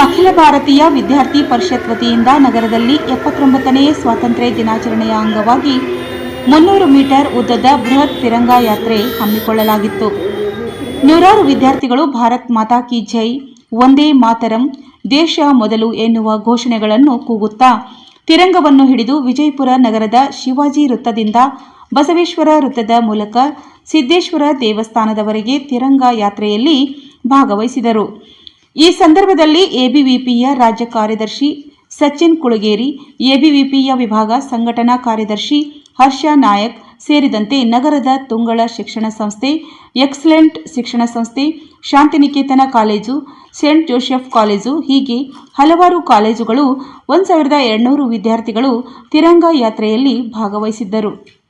ಅಖಿಲ ಭಾರತೀಯ ವಿದ್ಯಾರ್ಥಿ ಪರಿಷತ್ ವತಿಯಿಂದ ನಗರದಲ್ಲಿ ಎಪ್ಪತ್ತೊಂಬತ್ತನೇ ಸ್ವಾತಂತ್ರ್ಯ ದಿನಾಚರಣೆಯ ಅಂಗವಾಗಿ ಮುನ್ನೂರು ಮೀಟರ್ ಉದ್ದದ ಬೃಹತ್ ತಿರಂಗ ಯಾತ್ರೆ ಹಮ್ಮಿಕೊಳ್ಳಲಾಗಿತ್ತು. ನೂರಾರು ವಿದ್ಯಾರ್ಥಿಗಳು ಭಾರತ್ ಮಾತಾ ಕಿ ಜೈ ಒಂದೇ ಮಾತರಂ, ದೇಶ ಮೊದಲು ಎನ್ನುವ ಘೋಷಣೆಗಳನ್ನು ಕೂಗುತ್ತಾ ತಿರಂಗವನ್ನು ಹಿಡಿದು ವಿಜಯಪುರ ನಗರದ ಶಿವಾಜಿ ವೃತ್ತದಿಂದ ಬಸವೇಶ್ವರ ವೃತ್ತದ ಮೂಲಕ ಸಿದ್ದೇಶ್ವರ ದೇವಸ್ಥಾನದವರೆಗೆ ತಿರಂಗ ಯಾತ್ರೆಯಲ್ಲಿ ಭಾಗವಹಿಸಿದರು. ಈ ಸಂದರ್ಭದಲ್ಲಿ ಎಬಿವಿಪಿಯ ರಾಜ್ಯ ಕಾರ್ಯದರ್ಶಿ ಸಚಿನ್ ಕುಳಗೇರಿ, ಎಬಿವಿಪಿಯ ವಿಭಾಗ ಸಂಘಟನಾ ಕಾರ್ಯದರ್ಶಿ ಹರ್ಷ ನಾಯಕ್ ಸೇರಿದಂತೆ ನಗರದ ತುಂಗಳ ಶಿಕ್ಷಣ ಸಂಸ್ಥೆ, ಎಕ್ಸಲೆಂಟ್ ಶಿಕ್ಷಣ ಸಂಸ್ಥೆ, Shantiniketan college, Saint Joseph college ಹೀಗೆ ಹಲವಾರು ಕಾಲೇಜುಗಳು ಒಂದು ಸಾವಿರದ ಎರಡುನೂರು ವಿದ್ಯಾರ್ಥಿಗಳು ತಿರಂಗ ಯಾತ್ರೆಯಲ್ಲಿ ಭಾಗವಹಿಸಿದ್ದರು.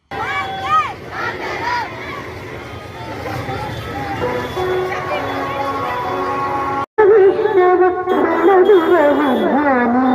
ولي